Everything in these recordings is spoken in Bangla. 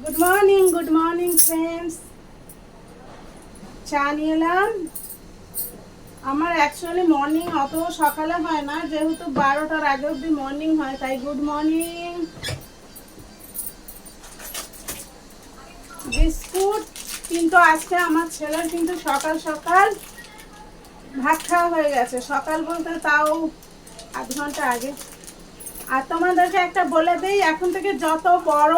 Good morning good morning friends চা নিয়ে এলাম। আমার অ্যাকচুয়ালি মর্নিং অত সকালে হয় না, যেহেতু বারোটার আগে অব্দি মর্নিং হয়, তাই গুড মর্নিং বিস্কুট, কিন্তু আজকে আমার ছেলের কিন্তু সকাল সকাল ভাত খাওয়া হয়ে গেছে। সকাল বলতে তাও আধ ঘণ্টা আগে। আর তোমাদেরকে একটা বলে দিই, এখন থেকে যত বড়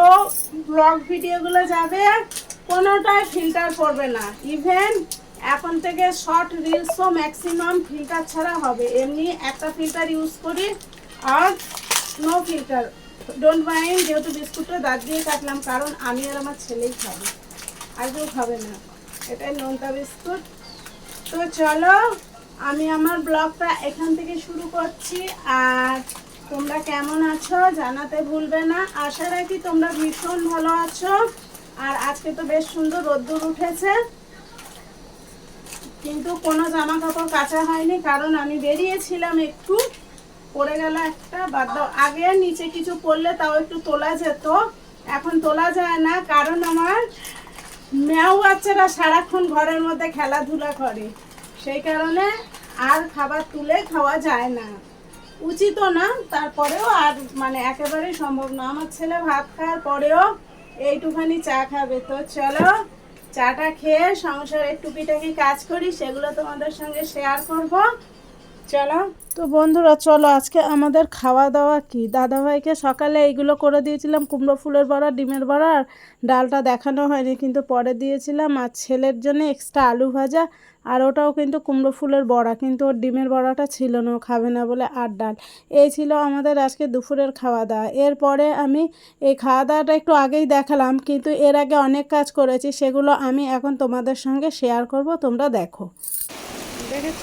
ব্লগ ভিডিওগুলো যাবে, কোনোটাই ফিল্টার করবে না। ইভেন এখন থেকে শর্ট রিলসও ম্যাক্সিমাম ফিল্টার ছাড়া হবে। এমনি একটা ফিল্টার ইউজ করি আর নো ফিল্টার ডোন্ট মাইন্ড যেহেতু বিস্কুটটা দাঁত দিয়ে কাটলাম, কারণ আমি আর আমার ছেলেই খাব। আর কেউ খাবে না। এটাই নোনতা বিস্কুট। তো চলো, আমি আমার ব্লগটা এখান থেকে শুরু করছি। আর তোমরা কেমন আছো জানাতে ভুলবে না। আশা রাখি তোমরা ভীষণ ভালো আছো। আর আজকে তো বেশ সুন্দর রোদ্দুর উঠেছে। কিন্তু কোনো জামা কাপড় কাচা হয়নি, কারণ আমি বেরিয়েছিলাম একটু। পড়ে গেল একটা, বাদ আগে নিচে কিছু পড়লে তাও একটু তোলা যেত। এখন তোলা যায় না, কারণ আমার মেয়াও বাচ্চারা সারাক্ষণ ঘরের মধ্যে খেলাধুলা করে। সেই কারণে আর খাবার তুলে খাওয়া যায় না। উচিত না, তারপরেও আর মানে একেবারে সম্ভব না। আমার ছেলে ভাত খাওয়ার পরেও এইটুখানি চা খাবে। তো চলো, চাটা খেয়ে সংসারের টুকিটাকি কাজ করি, সেগুলো তোমাদের সঙ্গে শেয়ার করব। চলো। তো বন্ধুরা, চলো আজকে আমাদের খাওয়া দাওয়া কি? দাদাভাইকে সকালে এইগুলো করে দিয়েছিলাম, কুমড়ো ফুলের বড়া, ডিমের বড়া, আর ডালটা দেখানো হয়নি, কিন্তু পরে দিয়েছিলাম। আর ছেলের জন্য এক্সট্রা আলু ভাজা, আর ওটাও কিন্তু কুমড়ো ফুলের বড়া, কিন্তু ওর ডিমের বড়াটা ছিল না, ও খাবে না বলে আর ডাল। এই ছিল আমাদের আজকে দুপুরের খাওয়া দাওয়া এরপরে আমি এই খাওয়া দাওয়াটা একটু আগেই দেখালাম, কিন্তু এর আগে অনেক কাজ করেছি, সেগুলো আমি এখন তোমাদের সঙ্গে শেয়ার করব, তোমরা দেখো। দেখেছ?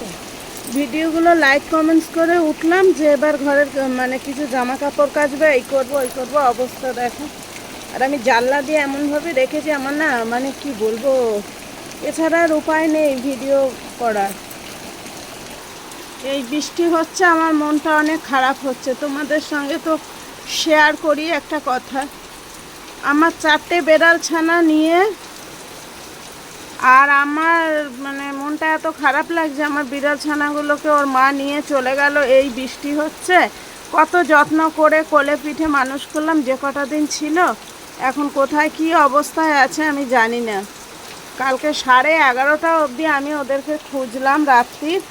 ভিডিওগুলো লাইক, কমেন্টস করে উঠলাম যে এবার ঘরের মানে কিছু জামা কাপড় কাচবে, এই করব, ওই করব, অবস্থা দেখো। আর আমি জানলা দিয়ে এমনভাবে রেখেছি, আমার না মানে কি বলব, এছাড়া আর উপায় নেই ভিডিও করার। এই বৃষ্টি হচ্ছে, আমার মনটা অনেক খারাপ হচ্ছে। তোমাদের সঙ্গে তো শেয়ার করি একটা কথা। আমার চারটে বেড়াল ছানা নিয়ে আর আমার মানে মনটা এত খারাপ লাগছে, আমার বিড়াল ছানাগুলোকে ওর মা নিয়ে চলে গেল, এই বৃষ্টি হচ্ছে। কত যত্ন করে কোলে পিঠে মানুষ করলাম, যে কটা দিন ছিল, এখন কোথায় কি অবস্থায় আছে আমি জানি না। কালকে সাড়ে এগারোটা অবধি আমি ওদেরকে খুঁজলাম রাত্রির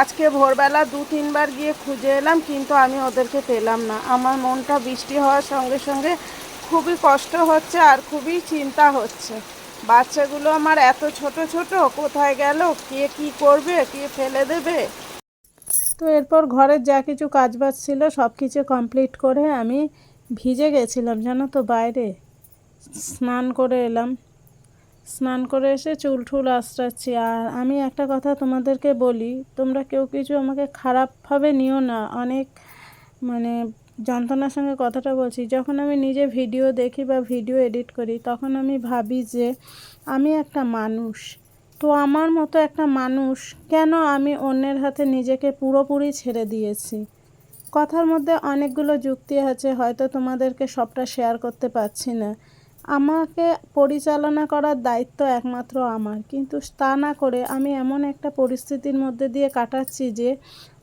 আজকে ভোরবেলা দু, তিনবার গিয়ে খুঁজে এলাম, কিন্তু আমি ওদেরকে পেলাম না। আমার মনটা বৃষ্টি হওয়ার সঙ্গে সঙ্গে খুবই কষ্ট হচ্ছে আর খুবই চিন্তা হচ্ছে। বাচ্চাগুলো আমার এত ছোট ছোট, কোথায় গেল? কে কি করবে? কে ফেলে দেবে? তো এরপর ঘরের যা কিছু কাজবাজ ছিল সব কিছু কমপ্লিট করে আমি ভিজে গেছিলাম, জানো তো, বাইরে। স্নান করে এলাম। স্নান করে এসে চুল টুল আশ্রাচ্ছি আর আমি একটা কথা তোমাদেরকে বলি, তোমরা কেউ কিছু আমাকে খারাপভাবে নিও না। অনেক মানে যন্ত্রণার সঙ্গে কথাটা বলছি, যখন আমি নিজে ভিডিও দেখি বা ভিডিও এডিট করি, তখন আমি ভাবি যে আমি একটা মানুষ। তো আমার মতো একটা মানুষ কেন আমি অন্যের হাতে নিজেকে পুরোপুরি ছেড়ে দিয়েছি? কথার মধ্যে অনেকগুলো যুক্তি আছে, হয়তো তোমাদেরকে সবটা শেয়ার করতে পারছি না। আমাকে পরিচালনা করার দায়িত্ব একমাত্র আমার। কিন্তু তা না করে আমি এমন একটা পরিস্থিতির মধ্যে দিয়ে কাটাচ্ছি যে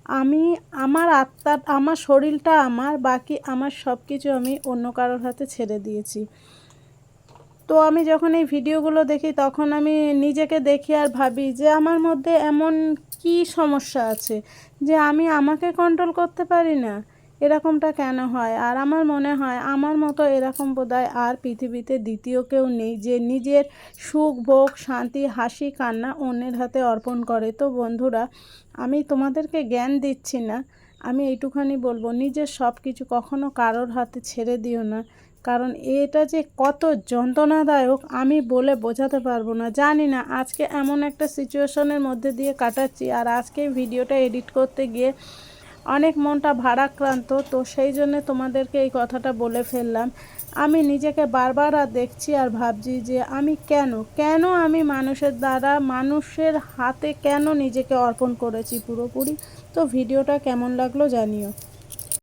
আমি, আমার আত্মা, আমার শরীরটা আমার, বাকি আমার সব কিছু আমি অন্য কারোর হাতে ছেড়ে দিয়েছি। তো আমি যখন এই ভিডিওগুলো দেখি, তখন আমি নিজেকে দেখি আর ভাবি যে আমার মধ্যে এমন কি সমস্যা আছে, যে আমি আমাকে কন্ট্রোল করতে পারি না। এরকমটা কেন হয়? আর আমার মনে হয়, আমার মতো এরকম বোধহয় আর পৃথিবীতে দ্বিতীয় কেউ নেই যে নিজের সুখ, ভোগ, শান্তি, হাসি, কান্না অন্যের হাতে অর্পণ করে। তো বন্ধুরা, আমি তোমাদেরকে জ্ঞান দিচ্ছি না। আমি এইটুখানি বলব, নিজের সব কিছু কখনো কারোর হাতে ছেড়ে দিও না। কারণ এটা যে কত যন্ত্রণাদায়ক, আমি বলে বোঝাতে পারব না। জানি না, আজকে এমন একটা সিচুয়েশনের মধ্যে দিয়ে কাটাচ্ছি। আর আজকে ভিডিওটা এডিট করতে গিয়ে অনেক মনটা ভারাক্রান্ত, তো সেই জন্যে তোমাদেরকে এই কথাটা বলে ফেললাম। আমি নিজেকে বারবার আর দেখছি আর ভাবছি যে আমি কেন? কেন আমি মানুষের দ্বারা মানুষের হাতে কেন নিজেকে অর্পণ করেছি পুরোপুরি? তো ভিডিওটা কেমন লাগল জানিও।